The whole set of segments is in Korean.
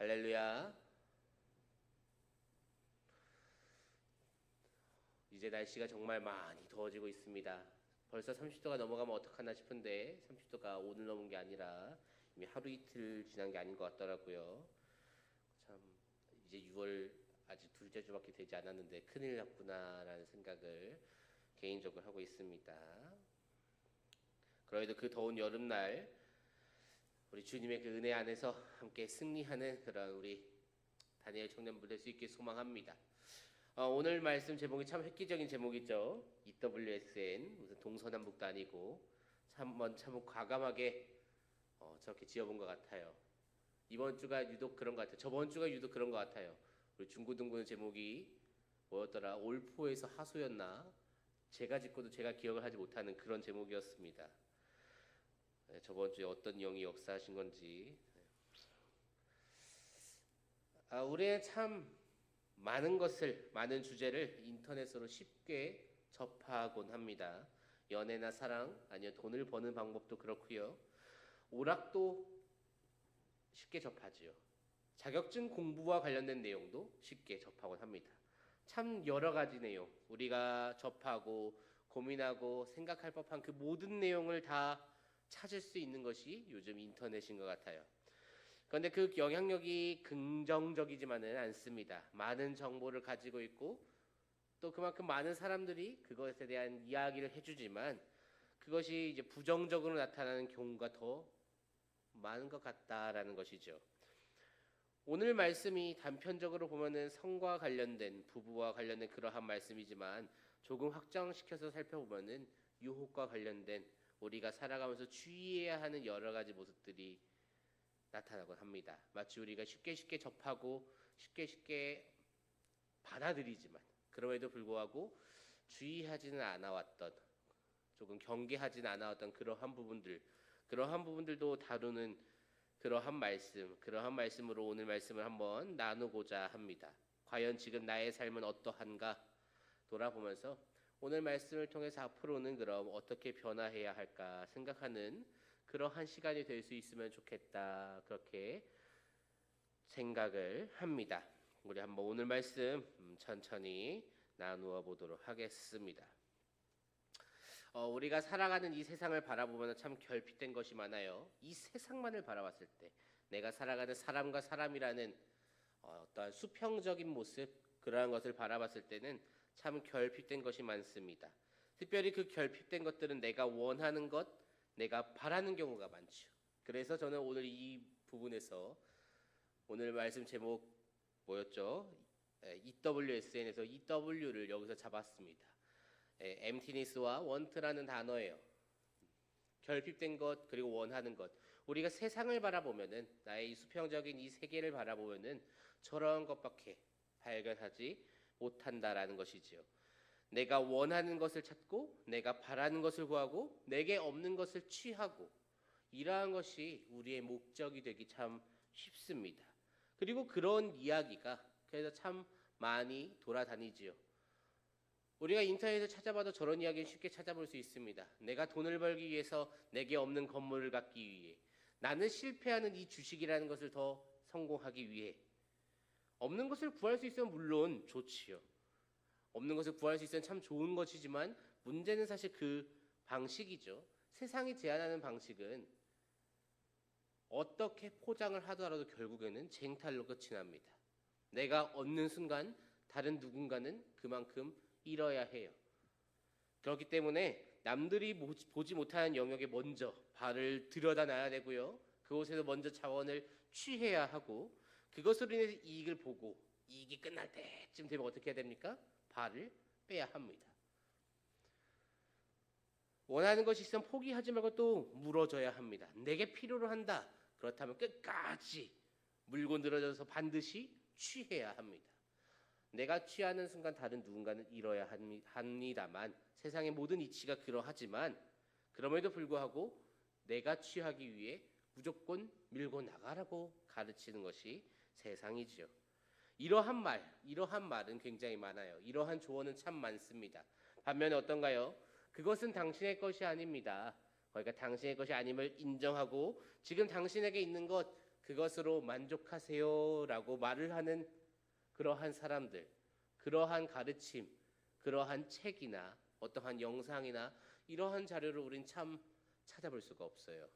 할렐루야. 이제 날씨가 정말 많이 더워지고 있습니다. 벌써 30도가 넘어가면 어떡하나 싶은데 30도가 오늘 넘은 게 아니라 이미 하루 이틀 지난 게 아닌 것 같더라고요. 참 이제 6월 아직 둘째 주밖에 되지 않았는데 큰일 났구나라는 생각을 개인적으로 하고 있습니다. 그래도 그 더운 여름날 우리 주님의 그 은혜 안에서 함께 승리하는 그런 우리 다니엘 청년부 될 수 있게 소망합니다. 어, 오늘 말씀 제목이 참 획기적인 제목이죠. EWSN 무슨 동서남북도 아니고 참참 참 과감하게 어, 저렇게 지어본 것 같아요. 이번 주가 유독 그런 것 같아요. 저번 주가 유독 그런 것 같아요. 우리 중고등부는 제목이 뭐였더라? 올포에서 하소였나? 제가 짓고도 제가 기억을 하지 못하는 그런 제목이었습니다. 네, 저번 주에 어떤 영이 역사하신 건지. 아, 우리는 참 많은 것을 많은 주제를 인터넷으로 쉽게 접하곤 합니다. 연애나 사랑 아니면 돈을 버는 방법도 그렇고요. 오락도 쉽게 접하지요. 자격증 공부와 관련된 내용도 쉽게 접하곤 합니다. 참 여러 가지 내용 우리가 접하고 고민하고 생각할 법한 그 모든 내용을 다 찾을 수 있는 것이 요즘 인터넷인 것 같아요. 그런데 그 영향력이 긍정적이지만은 않습니다. 많은 정보를 가지고 있고 또 그만큼 많은 사람들이 그것에 대한 이야기를 해주지만 그것이 이제 부정적으로 나타나는 경우가 더 많은 것 같다라는 것이죠. 오늘 말씀이 단편적으로 보면은 성과 관련된 부부와 관련된 그러한 말씀이지만 조금 확장시켜서 살펴보면은 유혹과 관련된 우리가 살아가면서 주의해야 하는 여러 가지 모습들이 나타나곤 합니다. 마치 우리가 쉽게 쉽게 접하고 쉽게 쉽게 받아들이지만 그럼에도 불구하고 주의하지는 않아왔던 조금 경계하지는 않아왔던 그러한 부분들 그러한 부분들도 다루는 그러한 말씀 그러한 말씀으로 오늘 말씀을 한번 나누고자 합니다. 과연 지금 나의 삶은 어떠한가 돌아보면서 오늘 말씀을 통해서 앞으로는 그럼 어떻게 변화해야 할까 생각하는 그러한 시간이 될 수 있으면 좋겠다 그렇게 생각을 합니다. 우리 한번 오늘 말씀 음, 천천히 나누어 보도록 하겠습니다. 어, 우리가 살아가는 이 세상을 바라보면 참 결핍된 것이 많아요. 이 세상만을 바라봤을 때 내가 살아가는 사람과 사람이라는 어, 어떠한 수평적인 모습 그러한 것을 바라봤을 때는 참 결핍된 것이 많습니다. 특별히 그 결핍된 것들은 내가 원하는 것, 내가 바라는 경우가 많죠. 그래서 저는 오늘 이 부분에서 오늘 말씀 제목 뭐였죠? EWSN에서 EW를 여기서 잡았습니다. 엠티니스와 원트라는 단어예요. 결핍된 것 그리고 원하는 것. 우리가 세상을 바라보면은 나의 이 수평적인 이 세계를 바라보면은 저런 것밖에 발견하지 못한다라는 것이지요. 내가 원하는 것을 찾고 내가 바라는 것을 구하고 내게 없는 것을 취하고 이러한 것이 우리의 목적이 되기 참 쉽습니다. 그리고 그런 이야기가 그래서 참 많이 돌아다니지요. 우리가 인터넷에 찾아봐도 저런 이야기는 쉽게 찾아볼 수 있습니다. 내가 돈을 벌기 위해서 내게 없는 건물을 갖기 위해 나는 실패하는 이 주식이라는 것을 더 성공하기 위해 없는 것을 구할 수 있으면 물론 좋지요. 없는 것을 구할 수 있으면 참 좋은 것이지만 문제는 사실 그 방식이죠. 세상이 제안하는 방식은 어떻게 포장을 하더라도 결국에는 쟁탈로 끝이 납니다. 내가 얻는 순간 다른 누군가는 그만큼 잃어야 해요. 그렇기 때문에 남들이 보지 못하는 영역에 먼저 발을 들여다 놔야 되고요. 그곳에서 먼저 자원을 취해야 하고 그것으로 인해서 이익을 보고 이익이 끝날 때쯤 되면 어떻게 해야 됩니까? 발을 빼야 합니다. 원하는 것이 있으면 포기하지 말고 또 물어줘야 합니다. 내게 필요로 한다. 그렇다면 끝까지 물고 늘어져서 반드시 취해야 합니다. 내가 취하는 순간 다른 누군가는 잃어야 합니다만 세상의 모든 이치가 그러하지만 그럼에도 불구하고 내가 취하기 위해 무조건 밀고 나가라고 가르치는 것이 세상이지요. 이러한 말, 이러한 말은 굉장히 많아요. 이러한 조언은 참 많습니다. 반면에 어떤가요? 그것은 당신의 것이 아닙니다. 그러니까 당신의 것이 아님을 인정하고 지금 당신에게 있는 것 그것으로 만족하세요라고 말을 하는 그러한 사람들, 그러한 가르침, 그러한 책이나 어떠한 영상이나 이러한 자료를 우린 참 찾아볼 수가 없어요.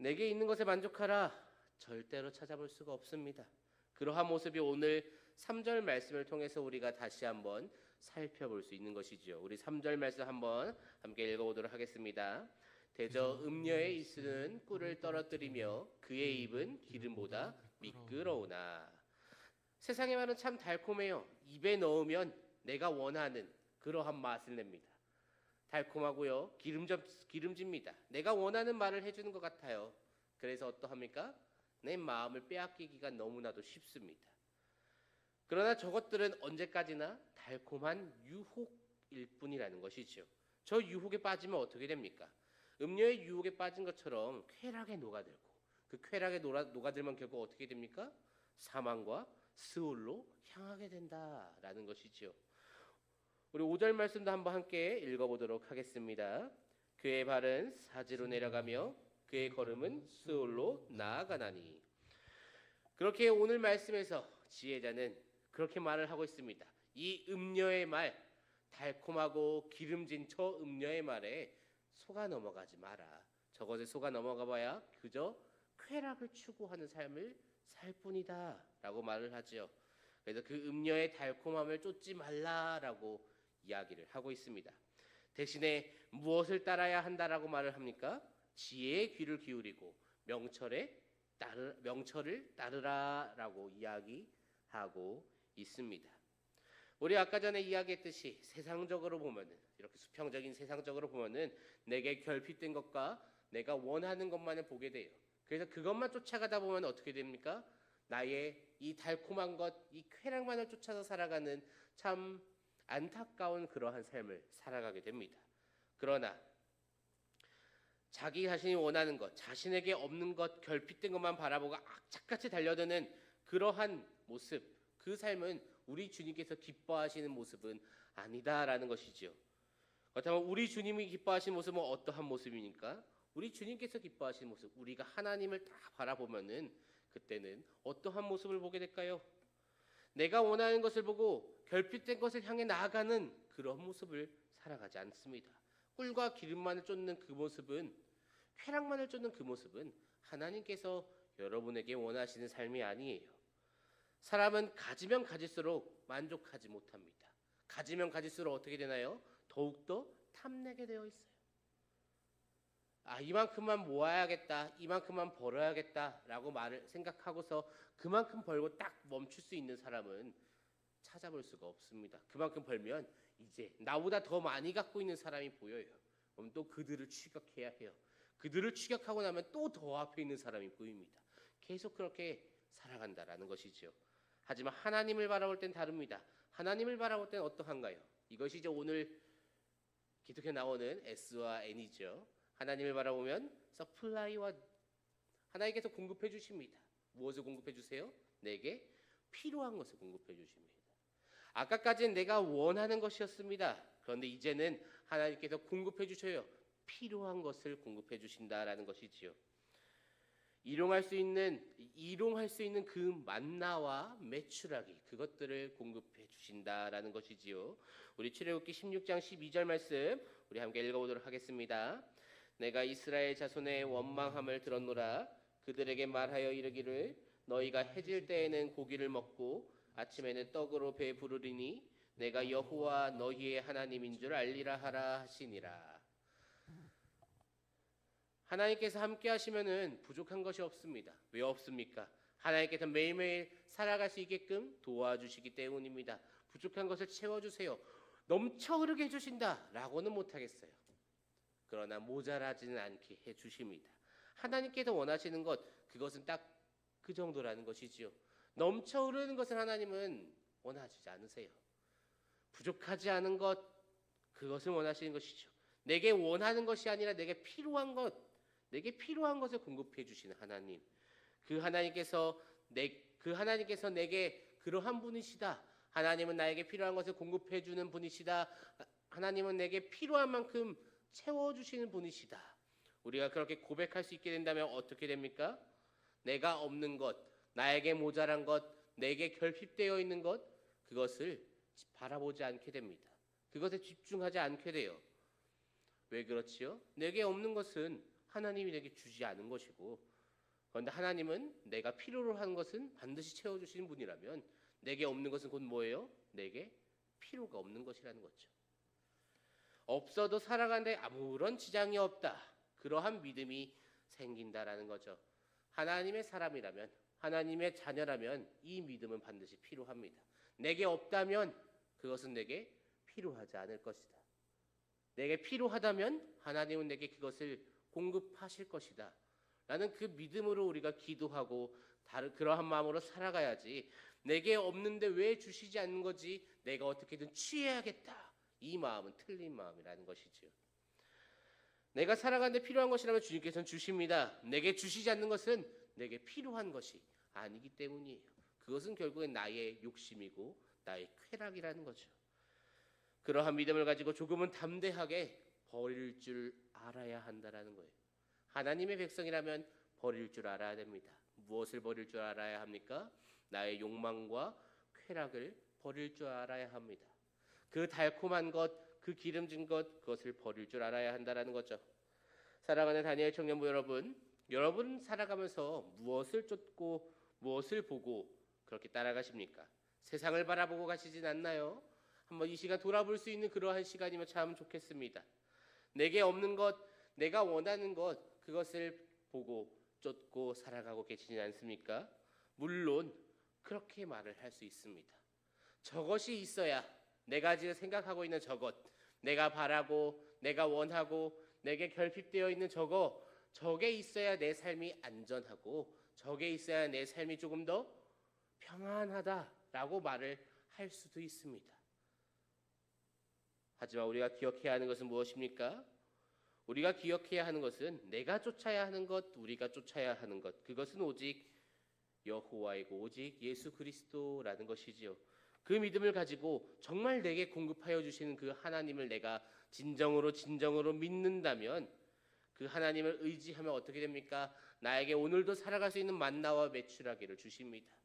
내게 있는 것에 만족하라 절대로 찾아볼 수가 없습니다. 그러한 모습이 오늘 3절 말씀을 통해서 우리가 다시 한번 살펴볼 수 있는 것이죠. 우리 3절 말씀 한번 함께 읽어보도록 하겠습니다. 대저 음녀의 입술은 꿀을 떨어뜨리며 그의 입은 기름보다 미끄러우나 세상의 말은 참 달콤해요. 입에 넣으면 내가 원하는 그러한 맛을 냅니다. 달콤하고요. 기름져, 기름집니다. 내가 원하는 말을 해주는 것 같아요. 그래서 어떠합니까? 내 마음을 빼앗기기가 너무나도 쉽습니다. 그러나 저것들은 언제까지나 달콤한 유혹일 뿐이라는 것이죠. 저 유혹에 빠지면 어떻게 됩니까? 음료의 유혹에 빠진 것처럼 쾌락에 녹아들고 그 쾌락에 녹아, 녹아들면 결국 어떻게 됩니까? 사망과 스올로 향하게 된다라는 것이지요. 우리 5절 말씀도 한번 함께 읽어보도록 하겠습니다. 그의 발은 사지로 내려가며 그의 걸음은 스올로 나아가나니. 그렇게 오늘 말씀에서 지혜자는 그렇게 말을 하고 있습니다. 이 음녀의 말, 달콤하고 기름진 저 음녀의 말에 속아 넘어가지 마라. 저것에 속아 넘어가 봐야 그저 쾌락을 추구하는 삶을 살 뿐이다 라고 말을 하지요. 그래서 그 음녀의 달콤함을 쫓지 말라라고 이야기를 하고 있습니다. 대신에 무엇을 따라야 한다라고 말을 합니까? 지혜의 귀를 기울이고 명철에 따르 명철을 따르라라고 이야기하고 있습니다. 우리 아까 전에 이야기했듯이 세상적으로 보면은 이렇게 수평적인 세상적으로 보면은 내게 결핍된 것과 내가 원하는 것만을 보게 돼요. 그래서 그것만 쫓아가다 보면 어떻게 됩니까? 나의 이 달콤한 것, 이 쾌락만을 쫓아서 살아가는 참 안타까운 그러한 삶을 살아가게 됩니다. 그러나 자기 자신이 원하는 것, 자신에게 없는 것, 결핍된 것만 바라보고 악착같이 달려드는 그러한 모습, 그 삶은 우리 주님께서 기뻐하시는 모습은 아니다라는 것이지요. 그렇다면 우리 주님이 기뻐하시는 모습은 어떠한 모습입니까? 우리 주님께서 기뻐하시는 모습, 우리가 하나님을 다 바라보면은 그때는 어떠한 모습을 보게 될까요? 내가 원하는 것을 보고 결핍된 것을 향해 나아가는 그런 모습을 살아가지 않습니다. 꿀과 기름만을 쫓는 그 모습은 쾌락만을 쫓는 그 모습은 하나님께서 여러분에게 원하시는 삶이 아니에요. 사람은 가지면 가질수록 만족하지 못합니다. 가지면 가질수록 어떻게 되나요? 더욱더 탐내게 되어 있어요. 아, 이만큼만 모아야겠다, 이만큼만 벌어야겠다라고 말을 생각하고서 그만큼 벌고 딱 멈출 수 있는 사람은 찾아볼 수가 없습니다. 그만큼 벌면 이제 나보다 더 많이 갖고 있는 사람이 보여요. 그럼 또 그들을 추격해야 해요. 그들을 추격하고 나면 또 더 앞에 있는 사람이 보입니다. 계속 그렇게 살아간다라는 것이죠. 하지만 하나님을 바라볼 땐 다릅니다. 하나님을 바라볼 땐 어떠한가요? 이것이 이제 오늘 기독교 나오는 S와 N이죠. 하나님을 바라보면 서플라이와 하나님께서 공급해 주십니다. 무엇을 공급해 주세요? 내게 필요한 것을 공급해 주십니다. 아까까지는 내가 원하는 것이었습니다. 그런데 이제는 하나님께서 공급해 주셔요. 필요한 것을 공급해 주신다라는 것이지요. 일용할 수 있는 일용할 수 있는 그 만나와 메추라기 그것들을 공급해 주신다라는 것이지요. 우리 출애굽기 16장 12절 말씀 우리 함께 읽어보도록 하겠습니다. 내가 이스라엘 자손의 원망함을 들었노라 그들에게 말하여 이르기를 너희가 해질 때에는 고기를 먹고 아침에는 떡으로 배 부르리니 내가 여호와 너희의 하나님인 줄 알리라 하라 하시니라. 하나님께서 함께 하시면은 부족한 것이 없습니다. 왜 없습니까? 하나님께서 매일매일 살아갈 수 있게끔 도와주시기 때문입니다. 부족한 것을 채워주세요. 넘쳐 흐르게 해주신다 라고는 못하겠어요. 그러나 모자라지는 않게 해 주십니다. 하나님께서 원하시는 것 그것은 딱 그 정도라는 것이지요. 넘쳐 흐르는 것을 하나님은 원하시지 않으세요. 부족하지 않은 것 그것을 원하시는 것이죠. 내게 원하는 것이 아니라 내게 필요한 것, 내게 필요한 것을 공급해 주시는 하나님. 그 하나님께서 내 그 하나님께서 내게 그러한 분이시다. 하나님은 나에게 필요한 것을 공급해 주는 분이시다. 하나님은 내게 필요한 만큼 채워 주시는 분이시다. 우리가 그렇게 고백할 수 있게 된다면 어떻게 됩니까? 내가 없는 것, 나에게 모자란 것, 내게 결핍되어 있는 것, 그것을 바라보지 않게 됩니다. 그것에 집중하지 않게 돼요. 왜 그렇지요? 내게 없는 것은 하나님이 내게 주지 않은 것이고, 그런데 하나님은 내가 필요로 하는 것은 반드시 채워주시는 분이라면, 내게 없는 것은 곧 뭐예요? 내게 필요가 없는 것이라는 거죠. 없어도 살아가는데 아무런 지장이 없다. 그러한 믿음이 생긴다라는 거죠. 하나님의 사람이라면, 하나님의 자녀라면 이 믿음은 반드시 필요합니다. 내게 없다면 그것은 내게 필요하지 않을 것이다. 내게 필요하다면 하나님은 내게 그것을 공급하실 것이다. 라는 그 믿음으로 우리가 기도하고 다른 그러한 마음으로 살아가야지. 내게 없는데 왜 주시지 않는 거지? 내가 어떻게든 취해야겠다. 이 마음은 틀린 마음이라는 것이지요. 내가 살아가는데 필요한 것이라면 주님께서는 주십니다. 내게 주시지 않는 것은 내게 필요한 것이 아니기 때문이에요. 그것은 결국엔 나의 욕심이고 나의 쾌락이라는 거죠. 그러한 믿음을 가지고 조금은 담대하게 버릴 줄 알아야 한다라는 거예요. 하나님의 백성이라면 버릴 줄 알아야 됩니다. 무엇을 버릴 줄 알아야 합니까? 나의 욕망과 쾌락을 버릴 줄 알아야 합니다. 그 달콤한 것, 그 기름진 것, 그것을 버릴 줄 알아야 한다라는 거죠. 사랑하는 다니엘 청년부 여러분, 여러분 살아가면서 무엇을 쫓고 무엇을 보고 그렇게 따라가십니까? 세상을 바라보고 가시진 않나요? 한번 이 시간 돌아볼 수 있는 그러한 시간이면 참 좋겠습니다. 내게 없는 것, 내가 원하는 것, 그것을 보고 쫓고 살아가고 계시지 않습니까? 물론 그렇게 말을 할 수 있습니다. 저것이 있어야 내가 지금 생각하고 있는 저것, 내가 바라고, 내가 원하고, 내게 결핍되어 있는 저거, 저게 있어야 내 삶이 안전하고, 저게 있어야 내 삶이 조금 더 평안하다라고 말을 할 수도 있습니다. 하지만 우리가 기억해야 하는 것은 무엇입니까? 우리가 기억해야 하는 것은 내가 쫓아야 하는 것, 우리가 쫓아야 하는 것, 그것은 오직 여호와이고 오직 예수 그리스도라는 것이지요. 그 믿음을 가지고 정말 내게 공급하여 주시는 그 하나님을 내가 진정으로 진정으로 믿는다면 그 하나님을 의지하면 어떻게 됩니까? 나에게 오늘도 살아갈 수 있는 만나와 매출하기를 주십니다.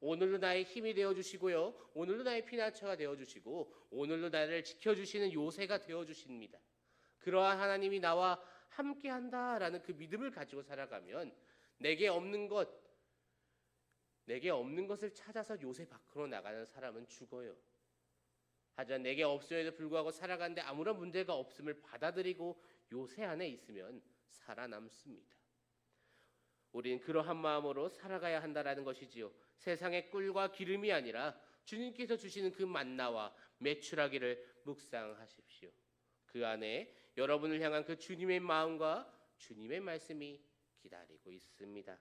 오늘도 나의 힘이 되어 주시고요. 오늘도 나의 피난처가 되어 주시고 오늘도 나를 지켜 주시는 요새가 되어 주십니다. 그러한 하나님이 나와 함께 한다라는 그 믿음을 가지고 살아가면 내게 없는 것 내게 없는 것을 찾아서 요새 밖으로 나가는 사람은 죽어요. 하지만 내게 없음에도 불구하고 살아가는데 아무런 문제가 없음을 받아들이고 요새 안에 있으면 살아남습니다. 우리는 그러한 마음으로 살아가야 한다라는 것이지요. 세상의 꿀과 기름이 아니라 주님께서 주시는 그 만나와 매출하기를 묵상하십시오. 그 안에 여러분을 향한 그 주님의 마음과 주님의 말씀이 기다리고 있습니다.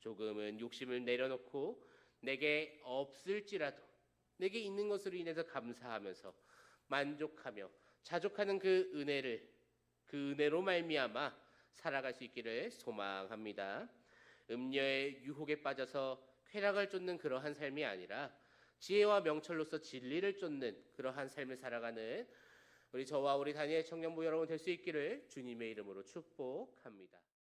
조금은 욕심을 내려놓고 내게 없을지라도 내게 있는 것으로 인해서 감사하면서 만족하며 자족하는 그 은혜를 그 은혜로 말미암아 살아갈 수 있기를 소망합니다. 음녀의 유혹에 빠져서 쾌락을 쫓는 그러한 삶이 아니라 지혜와 명철로서 진리를 쫓는 그러한 삶을 살아가는 우리 저와 우리 다니엘 청년부 여러분 될 수 있기를 주님의 이름으로 축복합니다.